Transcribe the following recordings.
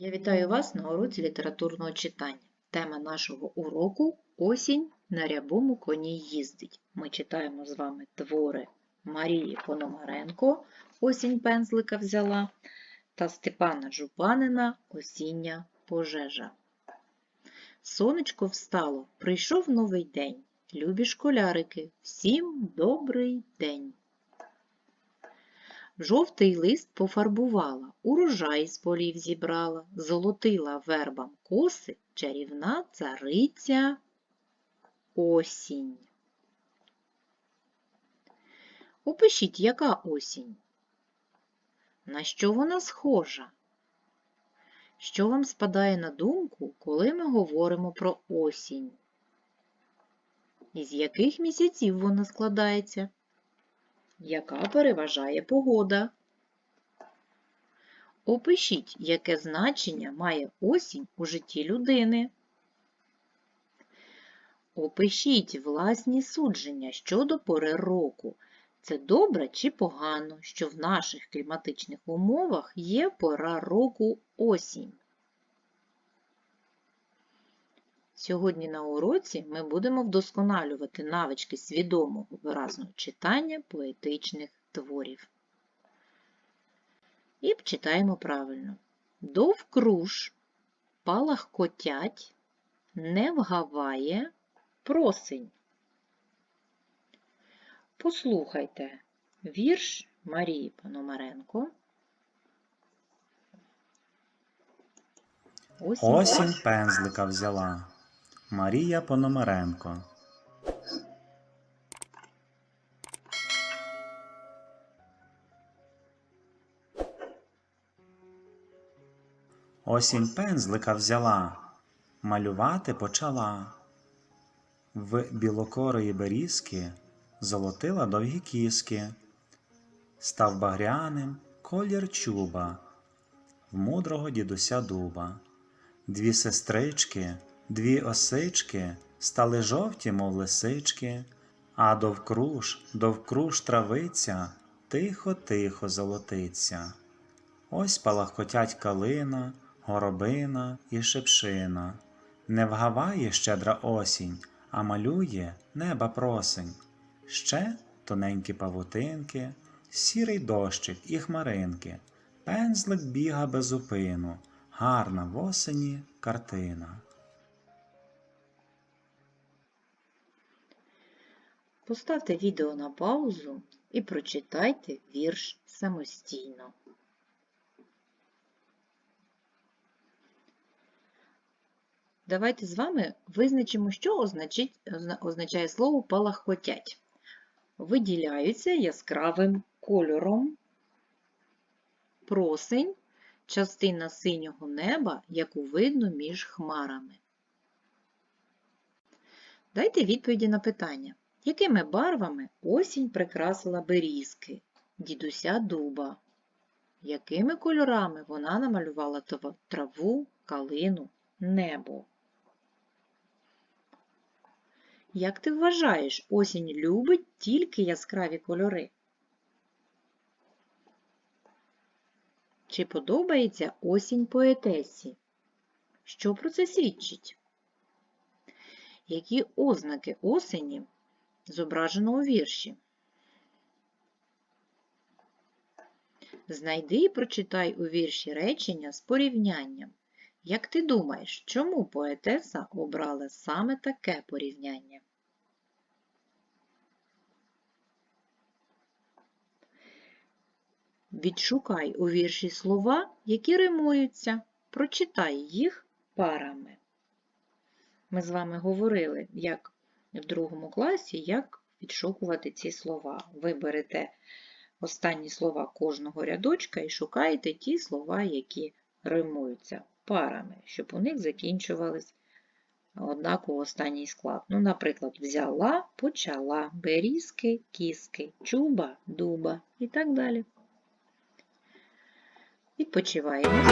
Я вітаю вас на уроці літературного читання. Тема нашого уроку Осінь на рябому коні їздить. Ми читаємо з вами твори Марії Пономаренко Осінь пензлика взяла та Степана Жупанина Осіння пожежа. Сонечко встало, прийшов новий день. Любі школярики, всім добрий день. Жовтий лист пофарбувала, урожай з полів зібрала, золотила вербам коси чарівна цариця осінь. Опишіть, яка осінь? На що вона схожа? Що вам спадає на думку, коли ми говоримо про осінь? Із яких місяців вона складається? Яка переважає погода? Опишіть, яке значення має осінь у житті людини. Опишіть власні судження щодо пори року. Це добре чи погано, що в наших кліматичних умовах є пора року осінь. Сьогодні на уроці ми будемо вдосконалювати навички свідомого виразного читання поетичних творів. І читаємо правильно. Довкруж палахкотять, не вгаває просень. Послухайте вірш Марії Пономаренко. Осінь пензлика взяла. Марія Пономаренко. Осінь пензлика взяла, малювати почала. В білокорої берізки золотила довгі кіски, став багряним колір чуба, в мудрого дідуся дуба. Дві сестрички, дві осички стали жовті, мов лисички, а довкруж, довкруж травиця, тихо-тихо золотиться. Ось палахкотять калина, горобина і шипшина. Не вгаває щедра осінь, а малює неба просень. Ще тоненькі павутинки, сірий дощик і хмаринки, пензлик біга без зупину, гарна в осені картина. Поставте відео на паузу і прочитайте вірш самостійно. Давайте з вами визначимо, що означає слово палахкотять. Виділяються яскравим кольором просень, частина синього неба, яку видно між хмарами. Дайте відповіді на питання. Якими барвами осінь прикрасила берізки, дідуся дуба? Якими кольорами вона намалювала траву, калину, небо? Як ти вважаєш, осінь любить тільки яскраві кольори? Чи подобається осінь поетесі? Що про це свідчить? Які ознаки осені зображено у вірші? Знайди і прочитай у вірші речення з порівнянням. Як ти думаєш, чому поетеса обрала саме таке порівняння? Відшукай у вірші слова, які римуються. Прочитай їх парами. Ми з вами говорили, як в другому класі, як відшукувати ці слова. Ви берете останні слова кожного рядочка і шукаєте ті слова, які римуються парами, щоб у них закінчувались однаково останній склад. Ну, наприклад, взяла, почала, берізки, кіски, чуба, дуба і так далі. Відпочиваємо.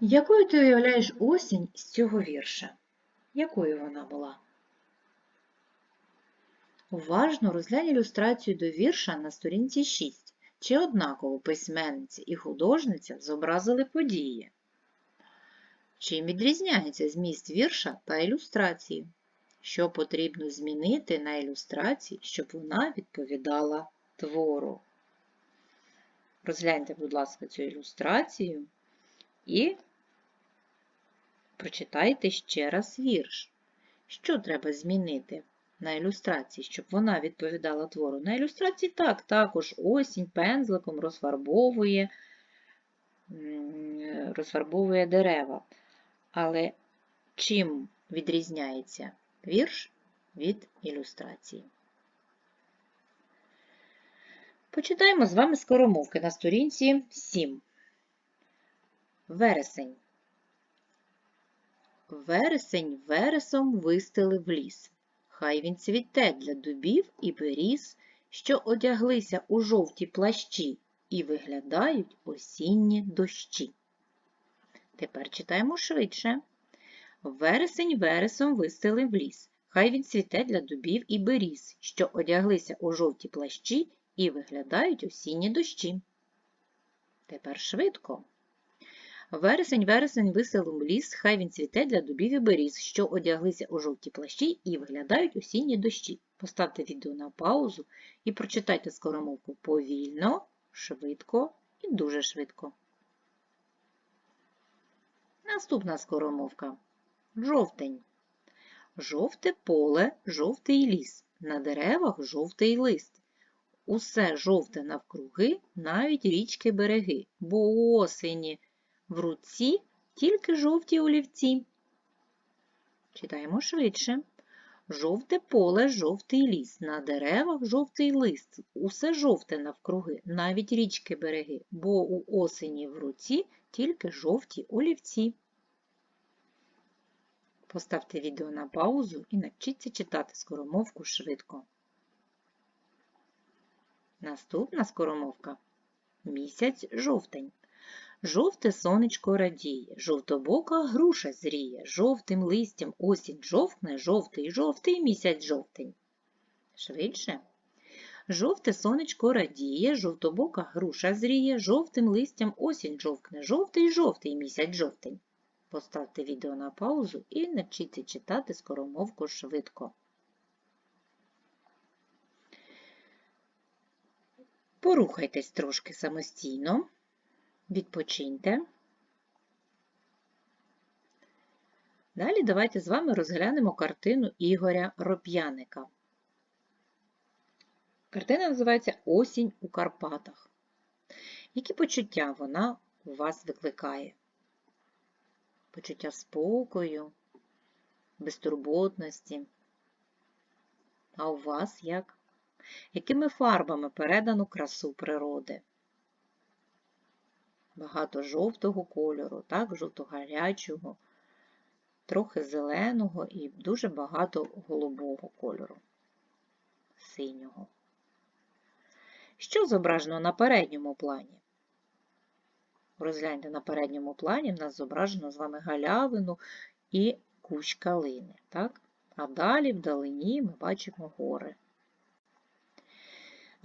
Якою ти уявляєш осінь з цього вірша? Якою вона була? Уважно розглянь ілюстрацію до вірша на сторінці 6. Чи однаково письменниця і художниця зобразили події? Чим відрізняється зміст вірша та ілюстрації? Що потрібно змінити на ілюстрації, щоб вона відповідала твору? Розгляньте, будь ласка, цю ілюстрацію і прочитайте ще раз вірш. Що треба змінити на ілюстрації, щоб вона відповідала твору? На ілюстрації так, також осінь пензликом розфарбовує, розфарбовує дерева. Але чим відрізняється вірш від ілюстрації? Почитаємо з вами скоромовки на сторінці 7. Вересень. Вересень вересом вистелив ліс. Хай він цвіте для дубів і беріз, що одяглися у жовті плащі і виглядають осінні дощі. Тепер читаємо швидше. Вересень вересом вистелив ліс. Хай він цвіте для дубів і беріз, що одяглися у жовті плащі і виглядають осінні дощі. Тепер швидко. Вересень, вересень виселив ліс, хай він цвіте для дубів і беріз, що одяглися у жовті плащі і виглядають осінні дощі. Поставте відео на паузу і прочитайте скоромовку повільно, швидко і дуже швидко. Наступна скоромовка. Жовтень. Жовте поле, жовтий ліс, на деревах жовтий лист. Усе жовте навкруги, навіть річки береги, бо осені в руці тільки жовті олівці. Читаємо швидше. Жовте поле, жовтий ліс, на деревах жовтий лист, усе жовте навкруги, навіть річки береги, бо у осені в руці тільки жовті олівці. Поставте відео на паузу і навчіться читати скоромовку швидко. Наступна скоромовка. Місяць жовтень. Жовте сонечко радіє, жовтобока груша зріє, жовтим листям осінь жовтне, жовтий, жовтий місяць жовтень. Швидше. Жовте сонечко радіє, жовтобока груша зріє, жовтим листям осінь жовтне, жовтий, жовтий місяць жовтень. Поставте відео на паузу і навчіться читати скоромовку швидко. Порухайтесь трошки самостійно. Відпочиньте. Далі давайте з вами розглянемо картину Ігоря Роп'яника. Картина називається Осінь у Карпатах. Які почуття вона у вас викликає? Почуття спокою, безтурботності. А у вас як? Якими фарбами передано красу природи? багато жовтого кольору, так, жовто-гарячого, трохи зеленого і дуже багато голубого кольору, синього. Що зображено на передньому плані? Розгляньте на передньому плані, в нас зображено з вами галявину і кущ калини. Так? А далі вдалині ми бачимо гори.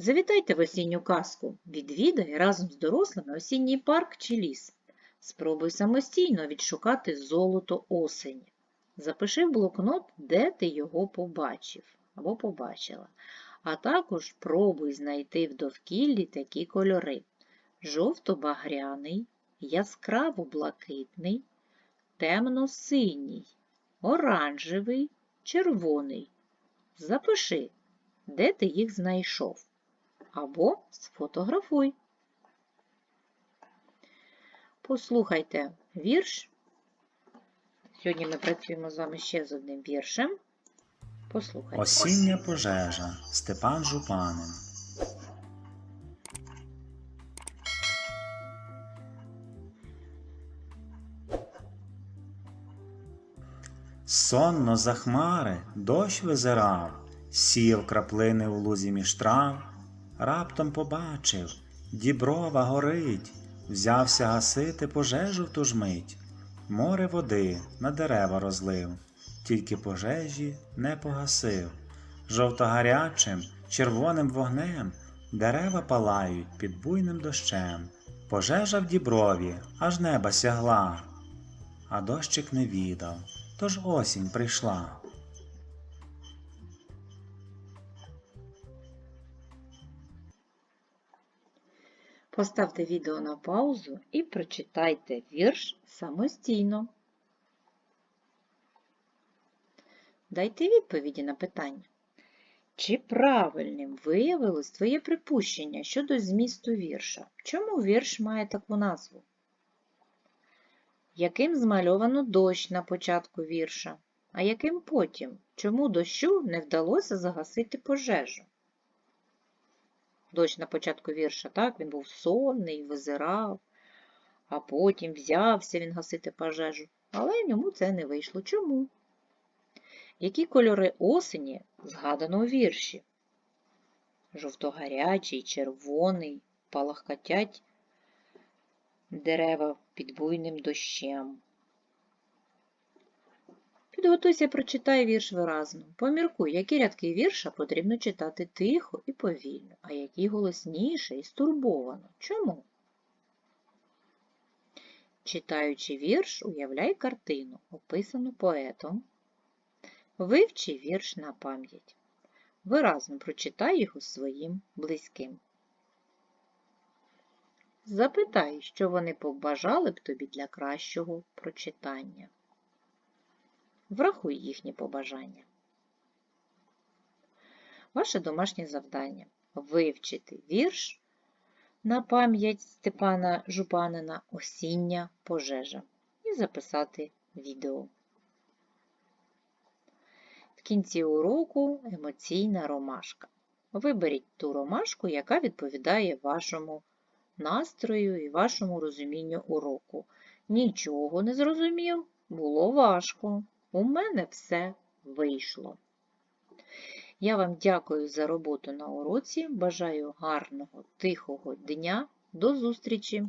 Завітайте в осінню казку, відвідай разом з дорослими осінній парк чи ліс. Спробуй самостійно відшукати золото осені. Запиши в блокнот, де ти його побачив або побачила. А також пробуй знайти в довкіллі такі кольори: жовто-багряний, яскраво-блакитний, темно-синій, оранжевий, червоний. Запиши, де ти їх знайшов або сфотографуй. Послухайте вірш. Сьогодні ми працюємо з вами ще з одним віршем. Послухайте. Осіння пожежа Степан Жупанин. Сонно за хмари дощ визирав, сіяв краплини в лузі між трав, раптом побачив, діброва горить, взявся гасити пожежу в ту ж мить. Море води на дерева розлив, тільки пожежі не погасив. Жовтогарячим, червоним вогнем дерева палають під буйним дощем. Пожежа в діброві аж неба сягла, а дощик не відав, тож осінь прийшла. Поставте відео на паузу і прочитайте вірш самостійно. Дайте відповіді на питання. Чи правильним виявилось твоє припущення щодо змісту вірша? Чому вірш має таку назву? Яким змальовано дощ на початку вірша? А яким потім? Чому дощу не вдалося загасити пожежу? Дощ на початку вірша, так, він був сонний, визирав, а потім взявся він гасити пожежу, але йому це не вийшло. Чому? Які кольори осені згадано у вірші? Жовтогарячий, червоний, палахкотять дерева під буйним дощем. Підготуйся, прочитай вірш виразно. Поміркуй, які рядки вірша потрібно читати тихо і повільно, а які голосніше і стурбовано. Чому? Читаючи вірш, уявляй картину, описану поетом. Вивчи вірш на пам'ять. Виразно прочитай його своїм близьким. Запитай, що вони побажали б тобі для кращого прочитання. Врахуй їхні побажання. Ваше домашнє завдання вивчити вірш на пам'ять Степана Жупанина Осіння пожежа і записати відео. В кінці уроку емоційна ромашка. Виберіть ту ромашку, яка відповідає вашому настрою і вашому розумінню уроку. Нічого не зрозумів, було важко. У мене все вийшло. Я вам дякую за роботу на уроці. Бажаю гарного, тихого дня. До зустрічі!